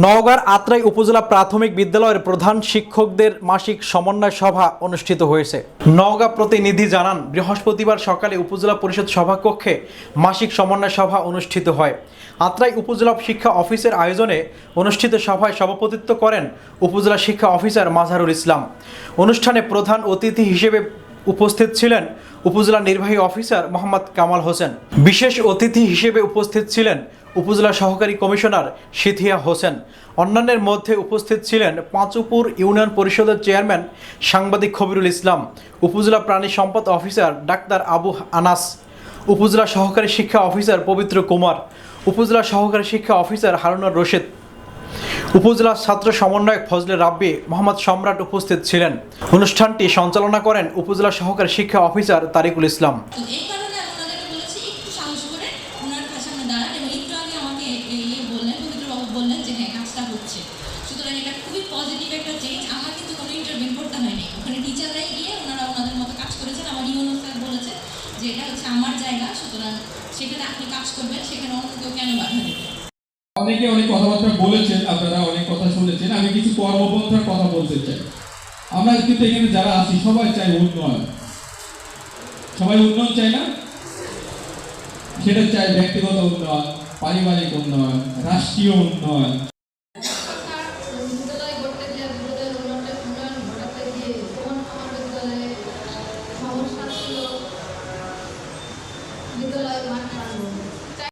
নওগাঁর আত্রাই উপজেলা প্রাথমিক বিদ্যালয়ের প্রধান শিক্ষকদের মাসিক সমন্বয় সভা অনুষ্ঠিত হয়েছে। নওগাঁ প্রতিনিধি জানান, বৃহস্পতিবার সকালে উপজেলা পরিষদ সভাকক্ষে মাসিক সমন্বয় সভা অনুষ্ঠিত হয়। আত্রাই উপজেলা শিক্ষা অফিসের আয়োজনে অনুষ্ঠিত সভায় সভাপতিত্ব করেন উপজেলা শিক্ষা অফিসার মাজহারুল ইসলাম। অনুষ্ঠানে প্রধান অতিথি হিসেবে উপস্থিত ছিলেন উপজেলা নির্বাহী অফিসার মোহাম্মদ কামাল হোসেন। বিশেষ অতিথি হিসেবে উপস্থিত ছিলেন উপজেলা সহকারী কমিশনার সিথিয়া হোসেন। অন্যান্যের মধ্যে উপস্থিত ছিলেন পাঁচুপুর ইউনিয়ন পরিষদের চেয়ারম্যান সাংবাদিক খবিরুল ইসলাম, উপজেলা প্রাণী সম্পদ অফিসার ডাক্তার আবু আনাস, উপজেলা সহকারী শিক্ষা অফিসার পবিত্র কুমার, উপজেলা সহকারী শিক্ষা অফিসার হারুনার রশিদ, উপজেলা ছাত্র সমন্বয়ক ফজলে রাব্বি, মোহাম্মদ সম্রাট উপস্থিত ছিলেন। অনুষ্ঠানটি সঞ্চালনা করেন উপজেলা সহকারী শিক্ষা অফিসার তারিকুল ইসলাম। হ্যাঁ হচ্ছে। সুতরাং এটা খুবই পজিটিভ একটা চেঞ্জ আমার কিন্তু কোনো ইন্টারভিউ করতে হয়নি। ওখানে টিচাররাই গিয়ে ওনারা ওনাদের মতো কাজ করেছেন। আমার ইউনো স্যার বলেছে যে এটা হচ্ছে আমার জায়গা, সুতরাং সেখানে আপনি কাজ করবেন, সেখানে অন্য কেউ কেন বাধা দেবে অনেকে অনেক কথাবার্তা বলেছেন, আপনারা অনেক কথা শুনেছেন। আমি কিছু কর্মপন্থার কথা বলতে চাই। আমরা কিন্তু এখানে যারা আছি, সবাই চাই উন্নয়ন। সবাই উন্নয়ন চাই না? সেটা চাই ব্যক্তিগত উন্নয়ন, পারিবারিক উন্নয়ন, রাষ্ট্রীয় উন্নয়ন। ಇದರಲ್ಲಿ ಮಾತನಾಡುವ